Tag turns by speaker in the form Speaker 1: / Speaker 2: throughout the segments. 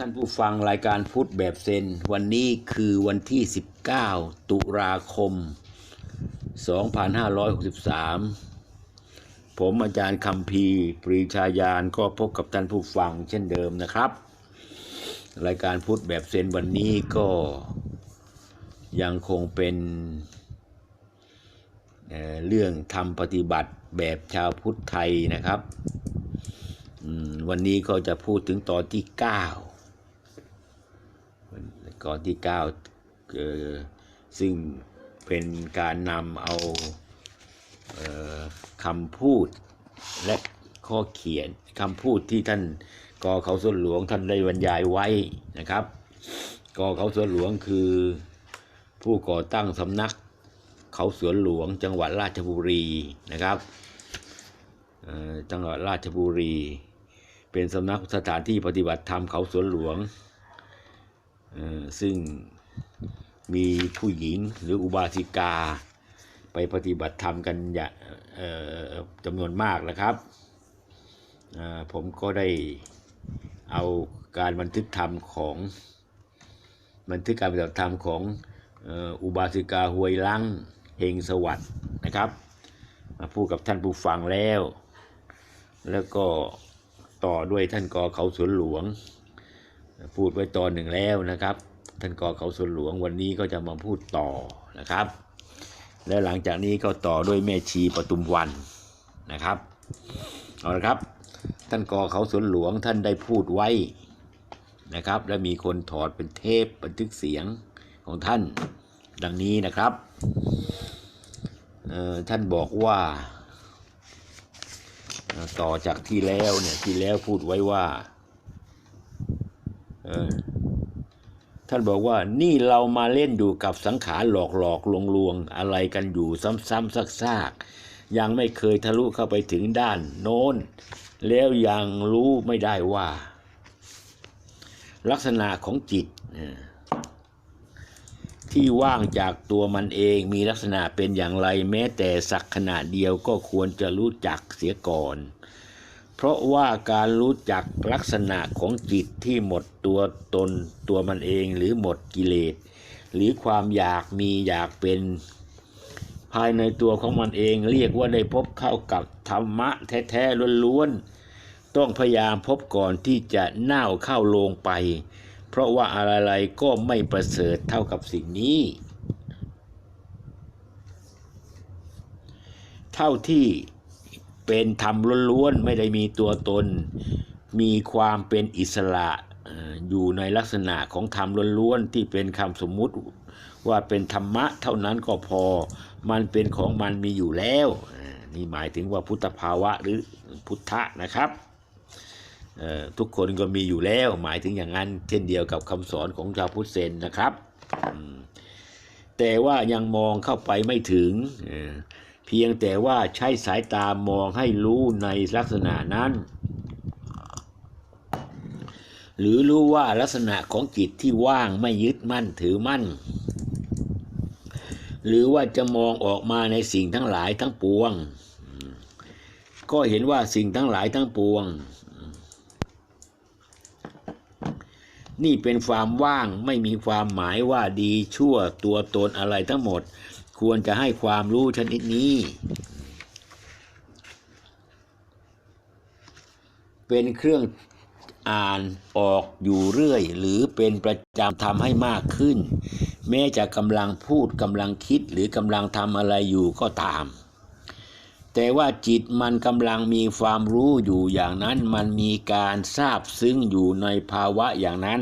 Speaker 1: ท่านผู้ฟังรายการพุทธแบบเซน วันนี้คือวันที่ 19 ตุลาคม 2563 ผมอาจารย์คำพีปรีชาญาณก็พบกับท่านผู้ฟังเช่นเดิมนะครับ รายการพุทธแบบเซนวันนี้ก็ยังคงเป็นเเรื่องทำปฏิบัติแบบชาวพุทธไทยนะครับวันนี้ก็จะพูดถึงตอนที่ 9 ก่อนที่9เอ่อซึ่งเป็นการนำเอาเออคำพูดและข้อเขียนคำพูดที่ท่านกอเขาส่วนหลวงท่านได้บรรยายไว้นะครับกอเขาส่วนหลวงคือ ผู้ก่อตั้งสำนักเขาสวนหลวงจังหวัดราชบุรีนะครับจังหวัดราชบุรี เป็นสำนักสถานที่ปฏิบัติธรรมเขาสวนหลวง ซึ่งมีผู้หญิงหรืออุบาสิกา ไปปฏิบัติธรรมกันอย่างจำนวนมากนะครับ ผมก็ได้เอาการบันทึกธรรมของบันทึกการปฏิบัติธรรมของอุบาสิกาหวยลังเฮงสวัสด์นะครับมาพูดกับท่านผู้ฟังแล้ว แล้วก็ต่อด้วยท่านกอเขาสวนหลวง พูดไว้ตอนหนึ่งแล้วนะครับ ท่านกอเขาสนหลวงวันนี้ก็จะมาพูดต่อนะครับ และหลังจากนี้ก็ต่อด้วยแม่ชีปทุมวันนะครับเอาละครับ ท่านกอเขาสนหลวงท่านได้พูดไว้นะครับ และมีคนถอดเป็นเทปบันทึกเสียงของท่านดังนี้นะครับท่านบอกว่าต่อจากที่แล้วเนี่ยที่แล้วพูดไว้ว่า ท่านบอกว่านี่เรามาเล่นอยู่กับสังขารหลอกหลอกลวงลวงอะไรกันอยู่ซ้ำๆซากๆ ยังไม่เคยทะลุเข้าไปถึงด้านโน้น แล้วยังรู้ไม่ได้ว่า ลักษณะของจิต ที่ว่างจากตัวมันเองมีลักษณะเป็นอย่างไรแม้แต่สักขณะเดียวก็ควรจะรู้จักเสียก่อน เพราะว่าการรู้จักลักษณะของจิตที่หมดตัวตนตัวมันเองหรือหมดกิเลส หรือความอยากมีอยากเป็น ภายในตัวของมันเองเรียกว่าได้พบเข้ากับธรรมะแท้ๆล้วนๆ ต้องพยายามพบก่อนที่จะเน่าเข้าลงไป เพราะว่าอะไรๆก็ไม่ประเสริฐเท่ากับสิ่งนี้เท่าที่ เป็นธรรมล้วนๆไม่ได้มีตัวตน มีความเป็นอิสระอยู่ในลักษณะของธรรมล้วนๆที่เป็นคำสมมุติว่าเป็นธรรมะเท่านั้นก็พอ มันเป็นของมันมีอยู่แล้วนี่หมายถึงว่าพุทธภาวะหรือพุทธะนะครับทุกคนก็มีอยู่แล้ว หมายถึงอย่างนั้นเช่นเดียวกับคำสอนของชาวพุทธเซนนะครับ แต่ว่ายังมองเข้าไปไม่ถึง เพียงแต่ว่าใช้สายตามองให้รู้ในลักษณะนั้น หรือรู้ว่าลักษณะของจิตที่ว่างไม่ยึดมั่นถือมั่น หรือว่าจะมองออกมาในสิ่งทั้งหลายทั้งปวง ก็เห็นว่าสิ่งทั้งหลายทั้งปวง นี่เป็นความว่างไม่มีความหมายว่าดีชั่วตัวตนอะไรทั้งหมด ควรจะให้ความรู้ชนิดนี้ เป็นเครื่องอ่านออกอยู่เรื่อย หรือเป็นประจำทำให้มากขึ้น แม้จะกำลังพูดกำลังคิดหรือกำลังทำอะไรอยู่ก็ตาม แต่ว่าจิตมันกำลังมีความรู้อยู่อย่างนั้น มันมีการทราบซึ้งอยู่ในภาวะอย่างนั้น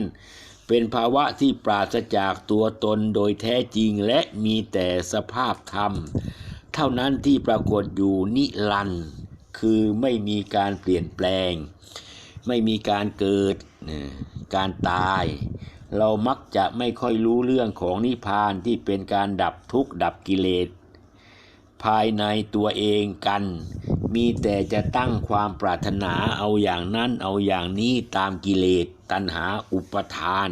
Speaker 1: เป็นภาวะที่ปราศจากตัวตนโดยแท้จริงและมีแต่สภาพธรรม เท่านั้นที่ปรากฏอยู่นิรันด์คือไม่มีการเปลี่ยนแปลง ไม่มีการเกิดการตาย เรามักจะไม่ค่อยรู้เรื่องของนิพพานที่เป็นการดับทุกข์ดับกิเลสภายในตัวเองกัน มีแต่จะตั้งความปรารถนาเอาอย่างนั้นเอาอย่างนี้ตามกิเลสตัณหาอุปทาน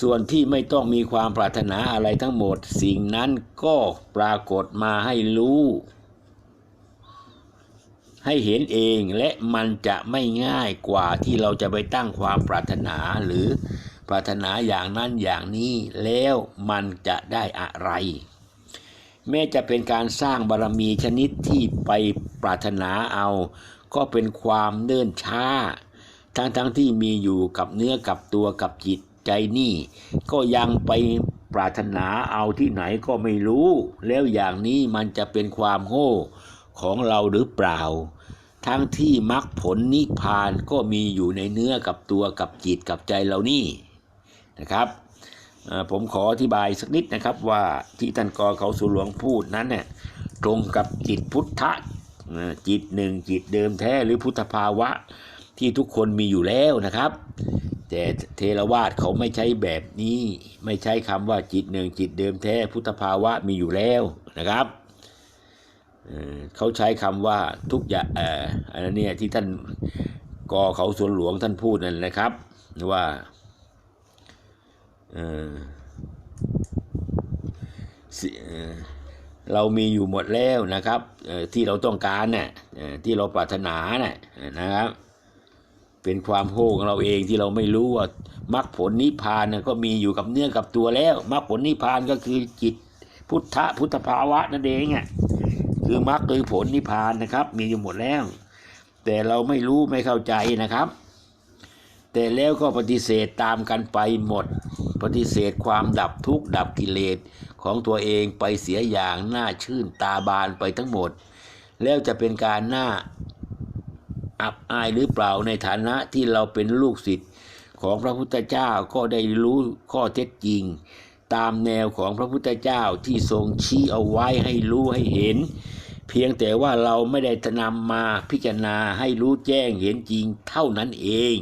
Speaker 1: ส่วนที่ไม่ต้องมีความปรารถนาอะไรทั้งหมด สิ่งนั้นก็ปรากฏมาให้รู้ ให้เห็นเองและมันจะไม่ง่ายกว่าที่เราจะไปตั้งความปรารถนาหรือปรารถนาอย่างนั้นอย่างนี้แล้วมันจะได้อะไร แม้จะเป็นการสร้างบารมีชนิดที่ไปปรารถนาเอา ก็เป็นความเนิ่นช้า ทั้งๆทที่มีอยู่กับเนื้อกับตัวกับจิต ใจนี่ ก็ยังไปปรารถนาเอาที่ไหนก็ไม่รู้ แล้วอย่างนี้มันจะเป็นความโง่ของเราหรือเปล่า ทั้งที่มรรคผลนิพพานก็มีอยู่ในเนื้อกับตัวกับจิตกับใจเรานี่นะครับผมขออธิบายสักนิดนะครับว่าที่ท่านกอเขาสุหลวงพูดนั้นเนี่ยตรงกับจิตพุทธะจิตหนึ่งจิตเดิมแท้หรือพุทธภาวะที่ทุกคนมีอยู่แล้วนะครับ แต่เทรวาสเขาไม่ใช้แบบนี้ ไม่ใช้คำว่าจิตหนึ่งจิตเดิมแท้พุทธภาวะมีอยู่แล้วนะครับเขาใช้คำว่าทุกอย่างอ,อันนั้นเนี่ยที่ท่านกอเขาสวนหลวงท่านพูดนั่นนะครับ ว่าเรามีอยู่หมดแล้วนะครับที่เราต้องการเนี่ยที่เราปรารถนาเนี่ยนะครับ เป็นความโง่ของเราเองที่เราไม่รู้ว่ามรรคผลนิพพานก็มีอยู่กับเนื้อกับตัวแล้วมรรคผลนิพพานก็คือจิตพุทธะพุทธภาวะนั่นเองอะคือมรรคคือผลนิพพานนะครับ มีอยู่หมดแล้ว แต่เราไม่รู้ไม่เข้าใจนะครับ แต่แล้วก็ปฏิเสธตามกันไปหมด ปฏิเสธความดับทุกข์ดับกิเลสของตัวเองไปเสียอย่างน่าชื่นตาบานไปทั้งหมด แล้วจะเป็นการหน่า อับอายหรือเปล่าในฐานะที่เราเป็นลูกศิษย์ของพระพุทธเจ้าก็ได้รู้ข้อเท็จจริง ตามแนวของพระพุทธเจ้าที่ทรงชี้เอาไว้ให้รู้ให้เห็น เพียงแต่ว่าเราไม่ได้นำมาพิจารณาให้รู้แจ้งเห็นจริงเท่านั้นเอง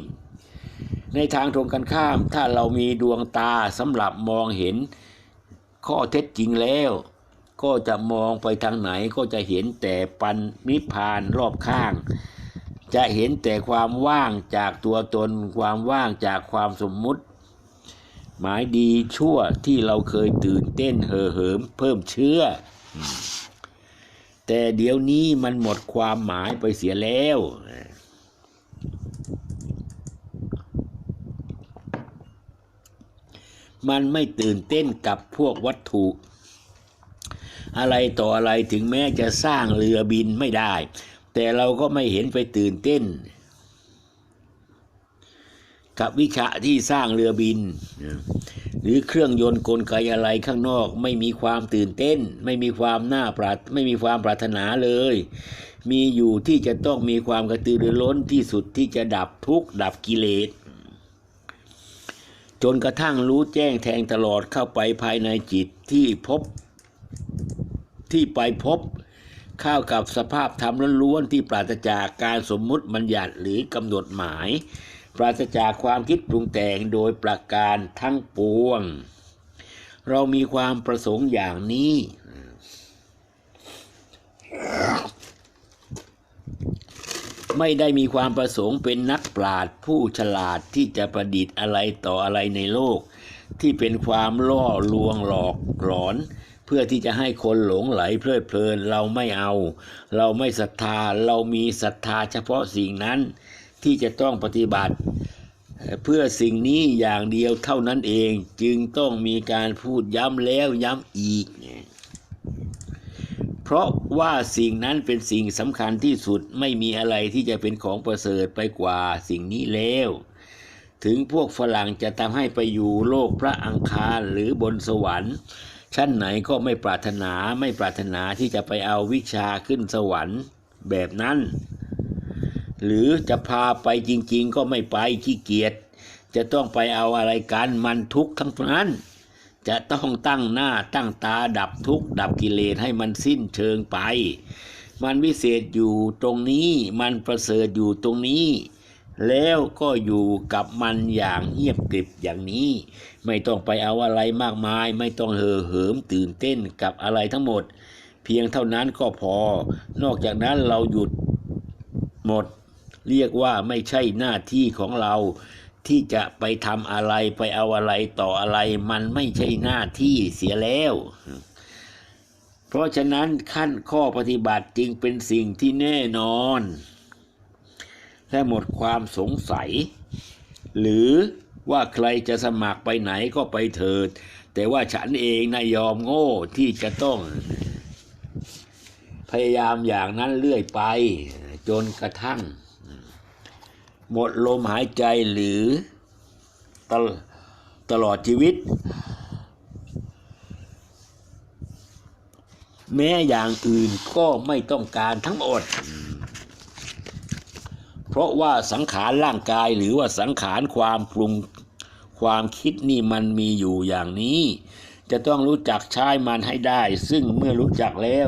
Speaker 1: ในทางตรงกันข้ามถ้าเรามีดวงตาสำหรับมองเห็นข้อเท็จจริงแล้ว ก็จะมองไปทางไหนก็จะเห็นแต่ปันนิพพานรอบข้าง จะเห็นแต่ความว่างจากตัวตน ความว่างจากความสมมุติ หมายดีชั่วที่เราเคยตื่นเต้นเห่อเหิมเพิ่มเชื่อแต่เดี๋ยวนี้มันหมดความหมายไปเสียแล้วมันไม่ตื่นเต้นกับพวกวัตถุ อะไรต่ออะไรถึงแม้จะสร้างเรือบินไม่ได้ แต่เราก็ไม่เห็นไปตื่นเต้น กับวิชาที่สร้างเรือบิน หรือเครื่องยนต์กลไกอะไรข้างนอกไม่มีความตื่นเต้น ไม่มีความน่าปรารไม่มีความปรารถนาเลย มีอยู่ที่จะต้องมีความกระตือรือร้นที่สุดที่จะดับทุกข์ดับกิเลสจนกระทั่งรู้แจ้งแทงตลอดเข้าไปภายในจิตที่พบที่ไปพบ เข้ากับสภาพธรรมล้วนๆที่ปราศจากการสมมุติบัญญัติหรือกำหนดหมาย ปราศจากความคิดปรุงแต่งโดยประการทั้งปวง เรามีความประสงค์อย่างนี้ ไม่ได้มีความประสงค์เป็นนักปราชญ์ผู้ฉลาดที่จะประดิษฐ์อะไรต่ออะไรในโลก ที่เป็นความล่อลวงหลอกหลอน พื่อที่จะให้คนหลงไหลเพลิดเพลินเราไม่เอา เราไม่ศรัทธาเรามีศรัทธาเฉพาะสิ่งนั้นที่จะต้องปฏิบัติ เพื่อสิ่งนี้อย่างเดียวเท่านั้นเองจึงต้องมีการพูดย้ำแล้วย้ำอีก เพราะว่าสิ่งนั้นเป็นสิ่งสำคัญที่สุดไม่มีอะไรที่จะเป็นของประเสริฐไปกว่าสิ่งนี้แล้วถึงพวกฝรั่งจะทำให้ไปอยู่โลกพระอังคารหรือบนสวรรค์ ชั้นไหนก็ไม่ปรารถนาไม่ปรารถนาที่จะไปเอาวิชาขึ้นสวรรค์แบบนั้น หรือจะพาไปจริง ๆ ก็ไม่ไปขี้เกียจจะต้องไปเอาอะไรกันมันทุกข์ทั้งนั้น จะต้องตั้งหน้าตั้งตาดับทุกข์ดับกิเลสให้มันสิ้นเชิงไป มันวิเศษอยู่ตรงนี้มันประเสริฐอยู่ตรงนี้ แล้วก็อยู่กับมันอย่างเงียบกริบอย่างนี้ ไม่ต้องไปเอาอะไรมากมาย ไม่ต้องเห่อเหิมตื่นเต้นกับอะไรทั้งหมด เพียงเท่านั้นก็พอ นอกจากนั้นเราหยุดหมด เรียกว่าไม่ใช่หน้าที่ของเราที่จะไปทำอะไรไปเอาอะไรต่ออะไร มันไม่ใช่หน้าที่เสียแล้ว เพราะฉะนั้นขั้นข้อปฏิบัติจึงเป็นสิ่งที่แน่นอน และหมดความสงสัย หรือว่าใครจะสมัครไปไหนก็ไปเถิด แต่ว่าฉันเองนายยอมโง่ที่จะต้อง พยายามอย่างนั้นเรื่อยไป จนกระทั่ง หมดลมหายใจหรือตลตลอดชีวิต แม้อย่างอื่นก็ไม่ต้องการทั้งหมด เพราะว่าสังขารร่างกายหรือว่าสังขารความปรุงความคิดนี่มันมีอยู่อย่างนี้ จะต้องรู้จักใช้มันให้ได้ ซึ่งเมื่อรู้จักแล้ว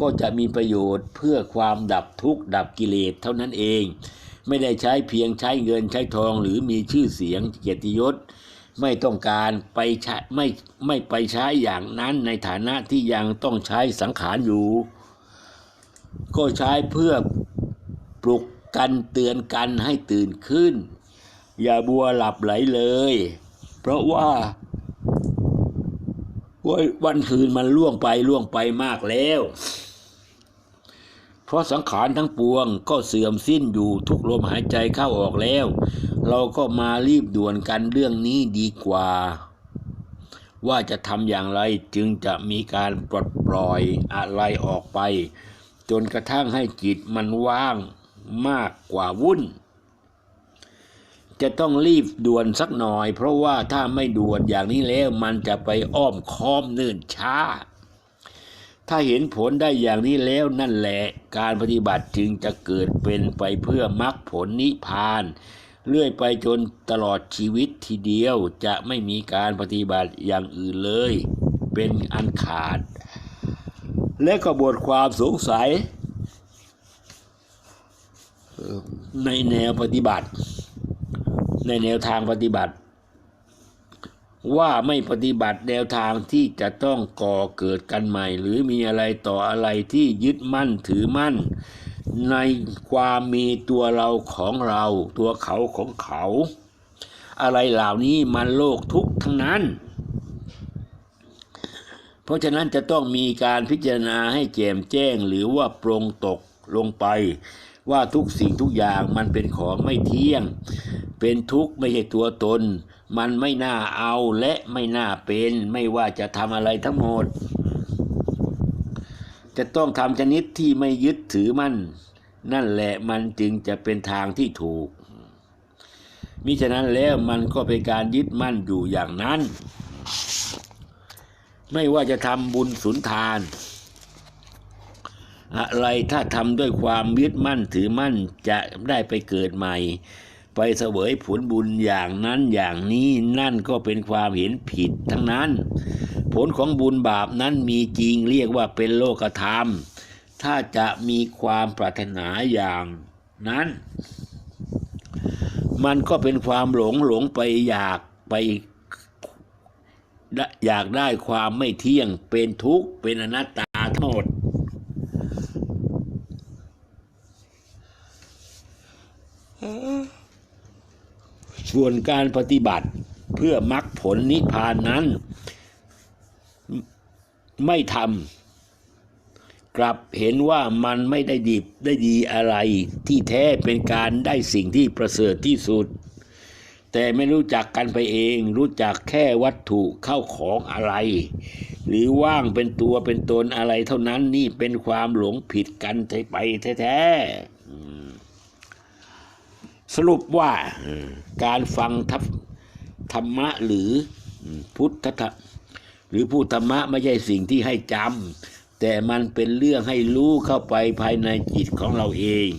Speaker 1: ก็จะมีประโยชน์เพื่อความดับทุกข์ดับกิเลสเท่านั้นเอง ไม่ได้ใช้เพียงใช้เงินใช้ทองหรือมีชื่อเสียงเกียรติยศไม่ต้องการไปใช้ไม่ไม่ไปใช้อย่างนั้นในฐานะที่ยังต้องใช้สังขารอยู่ ก็ใช้เพื่อปลุก กันเตือนกันให้ตื่นขึ้น อย่าบัวหลับไหลเลย เพราะว่า วันคืนมันล่วงไปล่วงไปมากแล้ว เพราะสังขารทั้งปวงก็เสื่อมสิ้นอยู่ทุกลมหายใจเข้าออกแล้ว เราก็มารีบด่วนกันเรื่องนี้ดีกว่าว่าจะทำอย่างไรจึงจะมีการปลดปล่อยอะไรออกไป จนกระทั่งให้จิตมันว่าง มากกว่าวุ่น จะต้องรีบด่วนสักหน่อย เพราะว่าถ้าไม่ด่วนอย่างนี้แล้วมันจะไปอ้อมค้อมเนิ่นช้า ถ้าเห็นผลได้อย่างนี้แล้วนั่นแหละการปฏิบัติจึงจะเกิดเป็นไปเพื่อมรรคผลนิพพานเรื่อยไปจนตลอดชีวิตทีเดียวจะไม่มีการปฏิบัติอย่างอื่นเลย เป็นอันขาด และก็บทความสงสัย ในแนวปฏิบัติ ในแนวทางปฏิบัติ ว่าไม่ปฏิบัติแนวทางที่จะต้องก่อเกิดกันใหม่ หรือมีอะไรต่ออะไรที่ยึดมั่นถือมั่น ในความมีตัวเราของเราตัวเขาของเขา อะไรเหล่านี้มันโลกทุกทั้งนั้นเพราะฉะนั้นจะต้องมีการพิจารณาให้แจ่มแจ้งหรือว่าปรงตกลงไป ว่าทุกสิ่งทุกอย่างมันเป็นของไม่เที่ยง เป็นทุกข์ไม่ใช่ตัวตน มันไม่น่าเอาและไม่น่าเป็น ไม่ว่าจะทำอะไรทั้งหมด จะต้องทำชนิดที่ไม่ยึดถือมันนั่นแหละมันจึงจะเป็นทางที่ถูกมิฉะนั้นแล้วมันก็เป็นการยึดมั่นอยู่อย่างนั้น ไม่ว่าจะทำบุญสุนทาน อะไรถ้าทำด้วยความยึดมั่นถือมั่นจะได้ไปเกิดใหม่ ไปเสวยผลบุญอย่างนั้นอย่างนี้นั่นก็เป็นความเห็นผิดทั้งนั้น ผลของบุญบาปนั้นมีจริงเรียกว่าเป็นโลกธรรม ถ้าจะมีความปรารถนาอย่างนั้น มันก็เป็นความหลงหลงไปอยากไปอยากได้ความไม่เที่ยงเป็นทุกข์เป็นอนัตตาทั้งหมด ส่วนการปฏิบัติเพื่อมรรคผลนิพพานนั้น ไม่ทำกลับเห็นว่ามันไม่ได้ดีได้ดีอะไร ที่แท้เป็นการได้สิ่งที่ประเสริฐที่สุด แต่ไม่รู้จักกันไปเอง รู้จักแค่วัตถุเข้าของอะไร หรือว่างเป็นตัวเป็นตนอะไรเท่านั้นนี่เป็นความหลงผิดกันไปแท้ๆ สรุปว่าการฟังทัธรรมะหรือพุทธธรรมหรือพูดธรรมะไม่ใช่สิ่งที่ให้จำแต่มันเป็นเรื่องให้รู้เข้าไปภายในจิตของเราเอง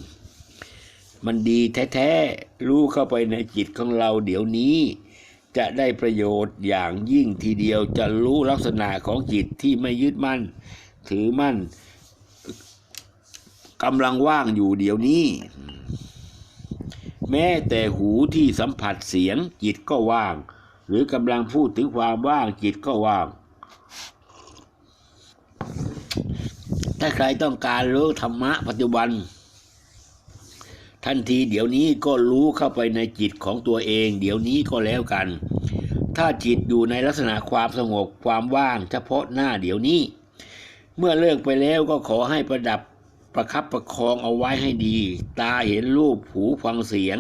Speaker 1: มันดีแท้ๆรู้เข้าไปในจิตของเราเดี๋ยวนี้ จะได้ประโยชน์อย่างยิ่งทีเดียวจะรู้ลักษณะของจิตที่ไม่ยึดมั่น ถือมั่นกำลังว่างอยู่เดี๋ยวนี้ แม้แต่หูที่สัมผัสเสียงจิตก็ว่าง หรือกำลังพูดถึงความว่างจิตก็ว่าง ถ้าใครต้องการรู้ธรรมะปัจจุบัน ทันทีเดี๋ยวนี้ก็รู้เข้าไปในจิตของตัวเอง เดี๋ยวนี้ก็แล้วกัน ถ้าจิตอยู่ในลักษณะความสงบความว่าง เฉพาะหน้าเดี๋ยวนี้ เมื่อเลิกไปแล้วก็ขอให้ประดับ ประคับประคองเอาไว้ให้ดี ตาเห็นรูปหูฟังเสียง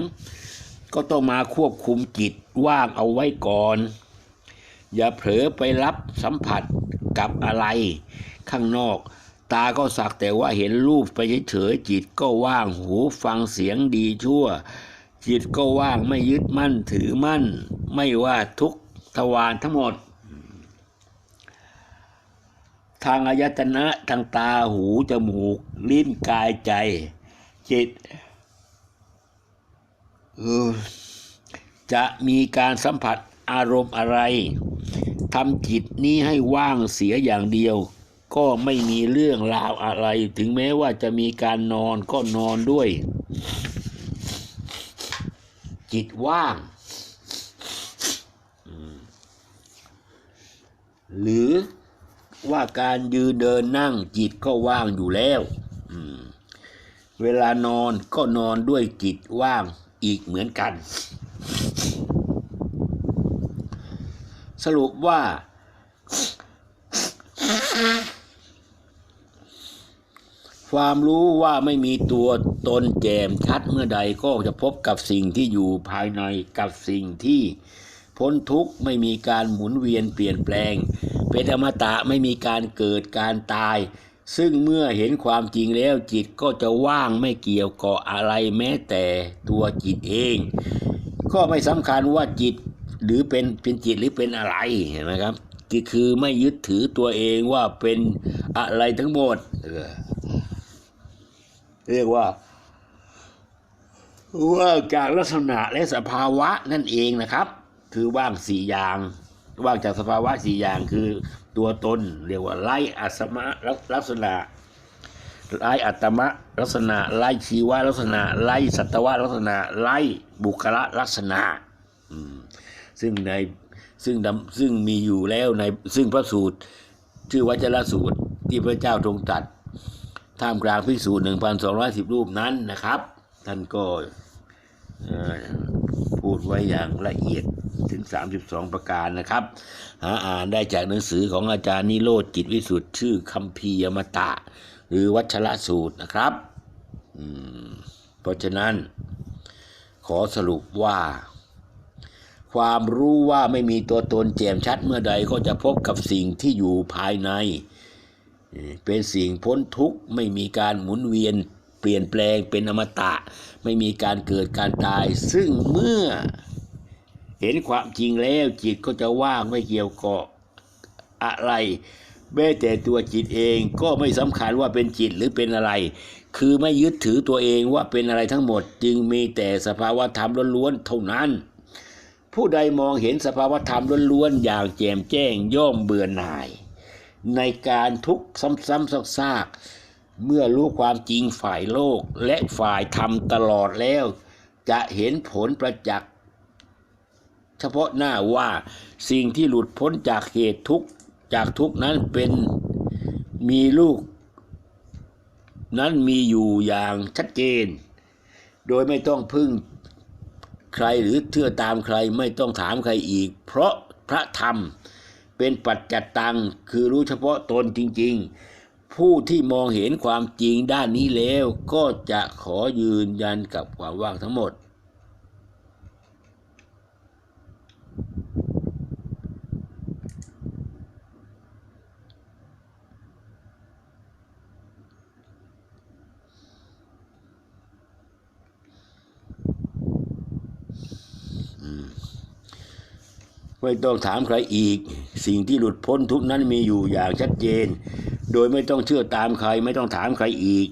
Speaker 1: ก็ต้องมาควบคุมจิตว่างเอาไว้ก่อน อย่าเผลอไปรับสัมผัสกับอะไร ข้างนอก ตาก็สักแต่ว่าเห็นรูปไปเฉยๆจิตก็ว่างหูฟังเสียงดีชั่ว จิตก็ว่างไม่ยึดมั่นถือมั่น ไม่ว่าทุกทวารทั้งหมด ทางอายตนะทางตาหูจมูก ลิ้นกายใจ จิตจะมีการสัมผัสอารมณ์อะไรทำจิตนี้ให้ว่างเสียอย่างเดียว ก็ไม่มีเรื่องราวอะไร ถึงแม้ว่าจะมีการนอนก็นอนด้วย จิตว่าง หรือ ว่าการยืนเดินนั่งจิตก็ว่างอยู่แล้ว เวลานอนก็นอนด้วยจิตว่างอีกเหมือนกัน สรุปว่า ความรู้ว่าไม่มีตัวตนแจมชัดเมื่อใดก็จะพบกับสิ่งที่อยู่ภายในกับสิ่งที่พ้นทุกข์ไม่มีการหมุนเวียนเปลี่ยนแปลง เป็นอมตะไม่มีการเกิดการตาย ซึ่งเมื่อเห็นความจริงแล้วจิตก็จะว่างไม่เกี่ยวกาะอะไรแม้แต่ตัวจิตเอง ก็ไม่สำคัญว่าจิตหรือเป็นเป็นจิตหรือเป็นอะไรเห็นไหมครับที่คือไม่ยึดถือตัวเองว่าเป็นอะไรทั้งหมดเออเรียกว่าว่างจากลักษณะและสภาวะนั่นเองนะครับ คือว่างสี่อย่าง ว่างจากสภาวะสี่อย่างคือตัวตนเรียกว่าไล่อัสมะลักษณะไล่อัตมะลักษณะไล่ชีวะลักษณะไล่สัตวะลักษณะไล่บุคละลักษณะซึ่งในซึ่งดำซึ่งมีอยู่แล้วในซึ่งพระสูตร ชื่อวัจรสูตรที่พระเจ้าทรงตัดท่ามกลางภิกษุหนึ่งพันสองร้อยสิบรูปนั้นนะครับ ท่านก็ ดไว้อย่างละเอียดถึง 32 ประการนะครับ หาอ่านได้จากหนังสือของอาจารย์นิโรธจิตวิสุทธ์ชื่อคัมภียมตะ หรือวัชรสูตรนะครับเพราะฉะนั้น ขอสรุปว่า ความรู้ว่าไม่มีตัวตนแจ่มชัดเมื่อใดก็จะพบกับสิ่งที่อยู่ภายใน เป็นสิ่งพ้นทุกข์ไม่มีการหมุนเวียน เปลี่ยนแปลงเป็นอมตะ ไม่มีการเกิดการตาย ซึ่งเมื่อ เห็นความจริงแล้วจิตก็จะว่างไม่เกี่ยวกาะอะไรแม้แต่ตัวจิตเองก็ไม่สำคัญว่าเป็นจิตหรือเป็นอะไร คือไม่ยึดถือตัวเองว่าเป็นอะไรทั้งหมด จึงมีแต่สภาวธรรมล้วนๆเท่านั้น ผู้ใดมองเห็นสภาวธรรมล้วนๆอย่างแจ่มแจ้งย่อมเบื่อหน่าย ในการทุกข์ซ้ำๆซากๆ เมื่อรู้ความจริงฝ่ายโลกและฝ่ายธรรมตลอดแล้ว จะเห็นผลประจักษ์เฉพาะหน้าว่าสิ่งที่หลุดพ้นจากเหตุทุกข์จากทุกนั้นเป็นมีลูก นั้นมีอยู่อย่างชัดเจน โดยไม่ต้องพึ่งใครหรือเชื่อตามใครไม่ต้องถามใครอีก เพราะพระธรรมเป็นปัจจัตตังคือรู้เฉพาะตนจริง ๆ ผู้ที่มองเห็นความจริงด้านนี้แล้ว ก็จะขอยืนยันกับความว่างทั้งหมด ไม่ต้องถามใครอีก สิ่งที่หลุดพ้นทุกนั้นมีอยู่อย่างชัดเจน โดยไม่ต้องเชื่อตามใครไม่ต้องถามใครอีก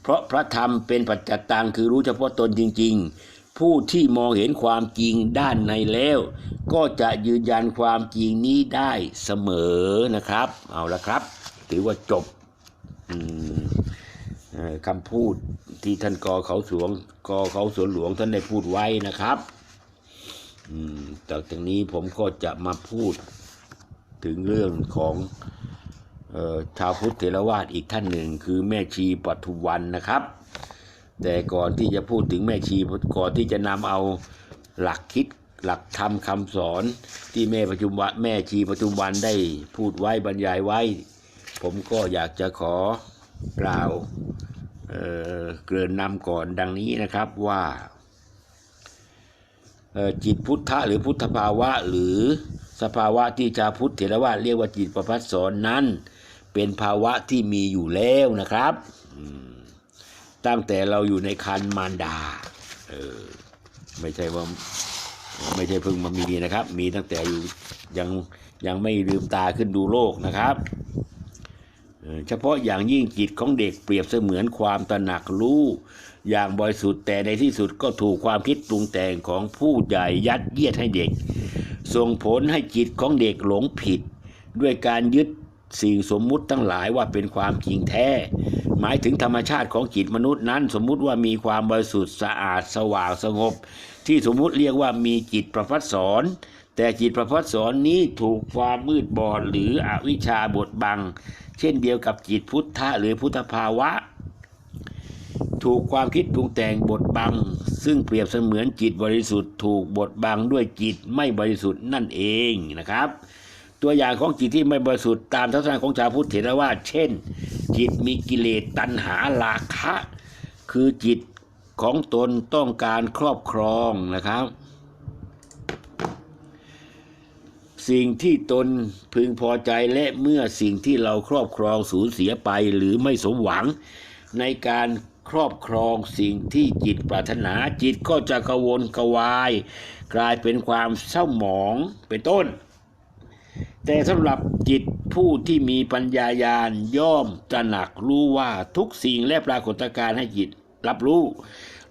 Speaker 1: เพราะพระธรรมเป็นปัจจตังคือรู้เฉพาะตนจริง ๆ ผู้ที่มองเห็นความจริงด้านในแล้ว ก็จะยืนยันความจริงนี้ได้เสมอนะครับ เอาละครับ ถือว่าจบคำพูดที่ท่านกอเขาสวงกอเขาสวนหลวงท่านได้พูดไว้นะครับอืมจากนี้ผมก็จะมาพูดถึงเรื่องของ ชาวพุทธเถรวาทอีกท่านหนึ่งคือแม่ชีปทุวันนะครับ แต่ก่อนที่จะพูดถึงแม่ชีก่อนที่จะนำเอาหลักคิดหลักธรรมคำสอนที่แม่ประชุมวันแม่ชีปทุมวันได้พูดไว้บรรยายไว้ ผมก็อยากจะขอกล่าวเเกริ่นนำก่อนดังนี้นะครับว่าจิตพุทธะหรือพุทธภาวะหรือสภาวะที่ชาวพุทธเถรวาทเรียกว่าจิตประพัดสอนนั้น เป็นภาวะที่มีอยู่แล้วนะครับ ตั้งแต่เราอยู่ในคันมารดา เออ ไม่ใช่ว่าไม่ใช่เพิ่งมามีนะครับ มีตั้งแต่อยู่ยังยังไม่ลืมตาขึ้นดูโลกนะครับเอ่อเฉพาะอย่างยิ่งจิตของเด็กเปรียบเสมือนความตระหนักรู้ อย่างบริสุทธิ์แต่ในที่สุดก็ถูกความคิดปรุงแต่งของผู้ใหญ่ยัดเยียดให้เด็ก ส่งผลให้จิตของเด็กหลงผิด ด้วยการยึด สิ่งสมมุติทั้งหลายว่าเป็นความจริงแท้ หมายถึงธรรมชาติของจิตมนุษย์นั้น สมมุติว่ามีความบริสุทธิ์สะอาดสว่างสงบ ที่สมมุติเรียกว่ามีจิตประพัดสอนแต่จิตประพัดสอนนี้ถูกความมืดบอดหรืออวิชชาบดบัง เช่นเดียวกับจิตพุทธะหรือพุทธภาวะ ถูกความคิดปรุงแต่งบดบัง ซึ่งเปรียบเสมือนจิตบริสุทธิ์ถูกบดบังด้วยจิตไม่บริสุทธิ์นั่นเองนะครับ ตัวอย่างของจิตที่ไม่บริสุทธิ์ตามทัศนะของชาวพุทธเถรวาทเช่น จิตมีกิเลสตัณหาราคะ คือจิตของตนต้องการครอบครองนะครับ สิ่งที่ตนพึงพอใจและเมื่อสิ่งที่เราครอบครองสูญเสียไปหรือไม่สมหวัง ในการครอบครองสิ่งที่จิตปรารถนาจิตก็จะกระวนกระวาย กลายเป็นความเศร้าหมองเป็นต้น แต่สำหรับจิตผู้ที่มีปัญญายาณย่อมตระหนักรู้ว่าทุกสิ่งและปรากฏการณ์ให้จิตรับรู้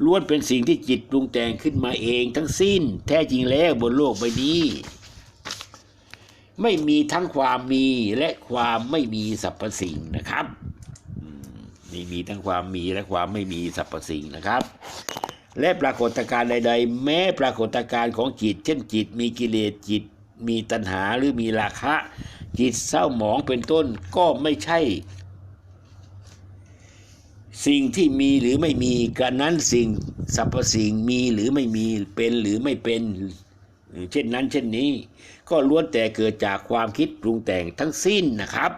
Speaker 1: ล้วนเป็นสิ่งที่จิตปรุงแต่งขึ้นมาเองทั้งสิ้น แท้จริงแล้วบนโลกใบนี้ ไม่มีทั้งความมีและความไม่มีสรรพสิ่งนะครับอืมไม่มีทั้งความมีและความไม่มีสรรพสิ่งนะครับ และปรากฏการณ์ใด ๆ แม้ปรากฏการณ์ของจิต เช่นจิตมีกิเลสจิต มีตัณหาหรือมีราคะ จิตเศร้าหมองเป็นต้นก็ไม่ใช่ สิ่งที่มีหรือไม่มีกันนั้นสิ่งสรรพสิ่งมีหรือไม่มีเป็นหรือไม่เป็นเช่นนั้นเช่นนี้ ก็ล้วนแต่เกิดจากความคิดปรุงแต่งทั้งสิ้นนะครับ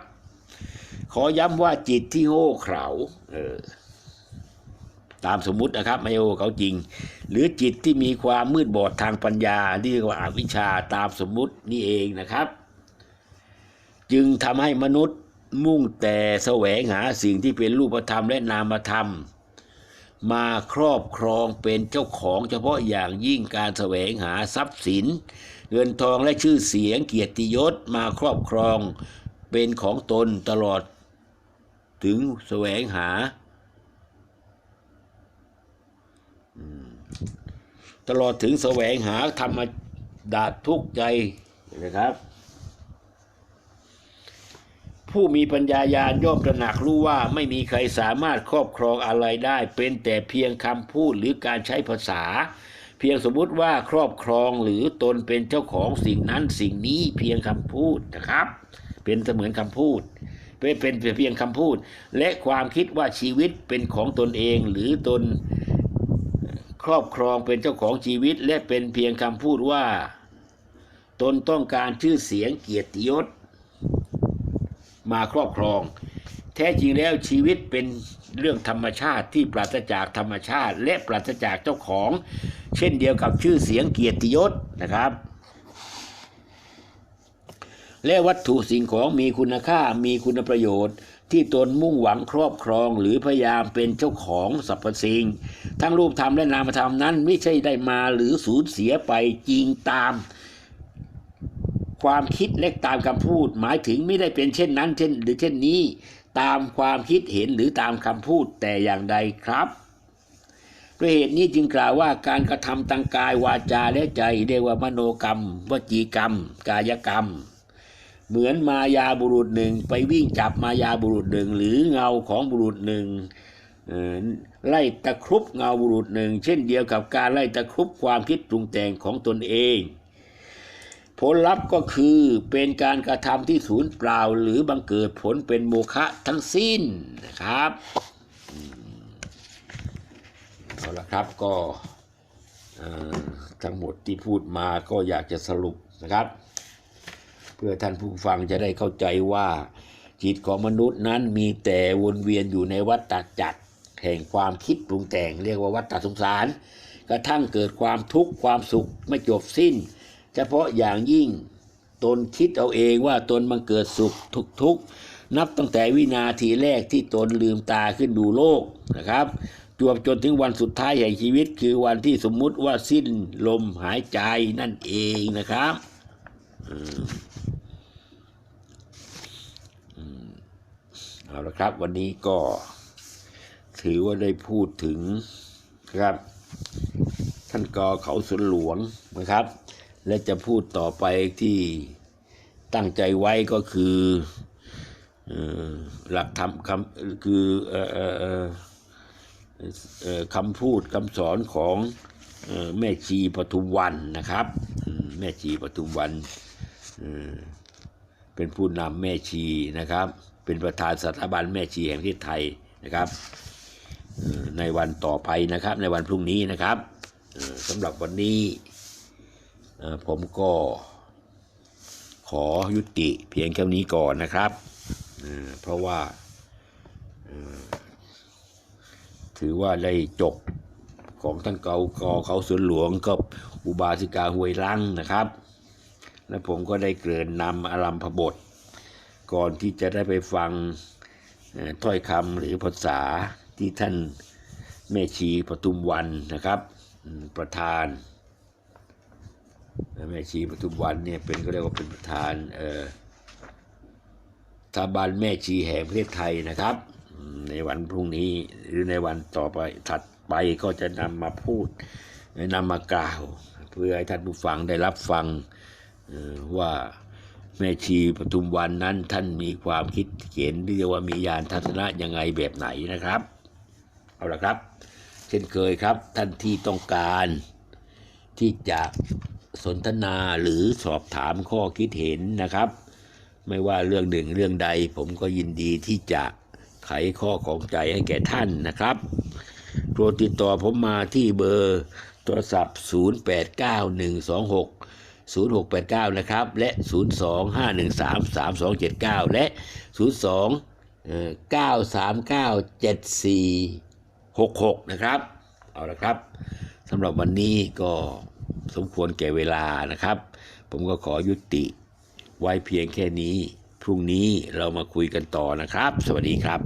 Speaker 1: ขอย้ำว่าจิตที่โง่เขลาเออ ตามสมมุตินะครับไม่โง่เขาจริง หรือจิตที่มีความมืดบอดทางปัญญาที่เรียกว่าอาวิชชาตามสมมุตินี่เองนะครับ จึงทำให้มนุษย์มุ่งแต่แสวงหาสิ่งที่เป็นรูปธรรมและนามธรรม มาครอบครองเป็นเจ้าของเฉพาะอย่างยิ่งการแสวงหาทรัพย์สิน เงินทองและชื่อเสียงเกียรติยศมาครอบครองเป็นของตนตลอด ถึงแสวงหาอืม ตลอดถึงแสวงหาธรรมดาทุกข์ใจนะครับ ผู้มีปัญญายาณย่อมตระหนักรู้ว่าไม่มีใครสามารถครอบครองอะไรได้ เป็นแต่เพียงคำพูดหรือการใช้ภาษา เพียงสมมุติว่าครอบครองหรือตนเป็นเจ้าของสิ่งนั้นสิ่งนี้เพียงคำพูดนะครับ เป็นเสมือนคำพูดเป็นเป็นเพียงคำพูด และความคิดว่าชีวิตเป็นของตนเองหรือตน ครอบครองเป็นเจ้าของชีวิตและเป็นเพียงคำพูดว่า ตนต้องการชื่อเสียงเกียรติยศ มาครอบครอง แท้จริงแล้วชีวิตเป็นเรื่องธรรมชาติที่ปราศจากธรรมชาติ และปราศจากเจ้าของ เช่นเดียวกับชื่อเสียงเกียรติยศนะครับและวัตถุสิ่งของมีคุณค่ามีคุณประโยชน์ ที่ตนมุ่งหวังครอบครองหรือพยายามเป็นเจ้าของสรรพสิ่ง ทั้งรูปธรรมและนามธรรมนั้นไม่ใช่ได้มาหรือสูญเสียไปจริงตาม ความคิดและตามคำพูด หมายถึงไม่ได้เป็นเช่นนั้นเช่น หรือเช่นนี้ ตามความคิดเห็นหรือตามคำพูดแต่อย่างใดครับด้วยเหตุนี้จึงกล่าวว่าการกระทำทางกายวาจาและใจเรียกว่ามโนกรรม วจีกรรม กายกรรม เหมือนมายาบุรุษหนึ่งไปวิ่งจับมายาบุรุษหนึ่งหรือเงาของบุรุษหนึ่งไล่ตะครุบเงาบุรุษหนึ่ง เช่นเดียวกับการไล่ตะครุบความคิดปรุงแต่งของตนเอง ผลลัพธ์ก็คือเป็นการกระทำที่ศูนย์เปล่าหรือบังเกิดผลเป็นโมฆะทั้งสิ้นนะครับเอาละครับก็ทั้งหมดที่พูดมาก็อยากจะสรุปนะครับ เพื่อท่านผู้ฟังจะได้เข้าใจว่า จิตของมนุษย์นั้นมีแต่วนเวียนอยู่ในวัฏจักรแห่งความคิดปรุงแต่งเรียกว่าวัฏสงสาร กระทั่งเกิดความทุกข์ความสุขไม่จบสิ้น เฉพาะอย่างยิ่งตนคิดเอาเองว่าตนมันเกิดสุขทุกทุกนับตั้งแต่วินาทีแรกที่ตนลืมตาขึ้นดูโลกนะครับจวบจนถึงวันสุดท้ายแห่งชีวิต คือวันที่สมมุติว่าสิ้นลมหายใจนั่นเองนะครับอืมอืม เอาละครับ วันนี้ก็ถือว่าได้พูดถึงครับ ท่านกอเขาสวนหลวงนะครับ และจะพูดต่อไปที่ตั้งใจไว้ก็คือหลักธรรมคำคือคำพูดคำสอนของออแม่ชีปทุมวันนะครับ แม่ชีปทุมวันเป็นผู้นำแม่ชีนะครับ เป็นประธานสถาบันแม่ชีแห่งประเทศไทยนะครับในวันต่อไปนะครับในวันพรุ่งนี้นะครับสำหรับวันนี้ผมก็ขอยุติเพียงแค่นี้ก่อนนะครับ เพราะว่าถือว่าได้จบของท่านเกากอเขาสวนหลวงกับอุบาสิกาห้วยลังนะครับ และผมก็ได้เกริ่นนำอารัมพบท ก่อนที่จะได้ไปฟังถ้อยคำหรือภาษาที่ท่านแม่ชีปทุมวันนะครับประธานแม่ชีปทุมวันเนี่ยเป็นก็เรียกว่าเป็นประธานสถาบันแม่ชีแห่งประเทศไทยนะครับ ในวันพรุ่งนี้หรือในวันต่อไปถัดไปก็จะนำมาพูดนำมากล่าว เพื่อให้ท่านผู้ฟังได้รับฟังว่า แม่ชีปทุมวันนั้นท่านมีความคิดเขียนเรียกว่ามียานทัศนะยังไงแบบไหนนะครับ เอาละครับ เช่นเคยครับท่านที่ต้องการที่จะสนทนาหรือสอบถามข้อคิดเห็นนะครับ ไม่ว่าเรื่องหนึ่งเรื่องใด ผมก็ยินดีที่จะไขข้อของใจให้แก่ท่านนะครับโปรดติดต่อผมมาที่เบอร์โทรศัพท์ 089126 0689 นะครับ และ 025133279 และ 029397466 นะครับ เอาละครับสำหรับวันนี้ก็สมควรแก่เวลานะครับ ผมก็ขอยุติไว้เพียงแค่นี้ พรุ่งนี้เรามาคุยกันต่อนะครับ สวัสดีครับ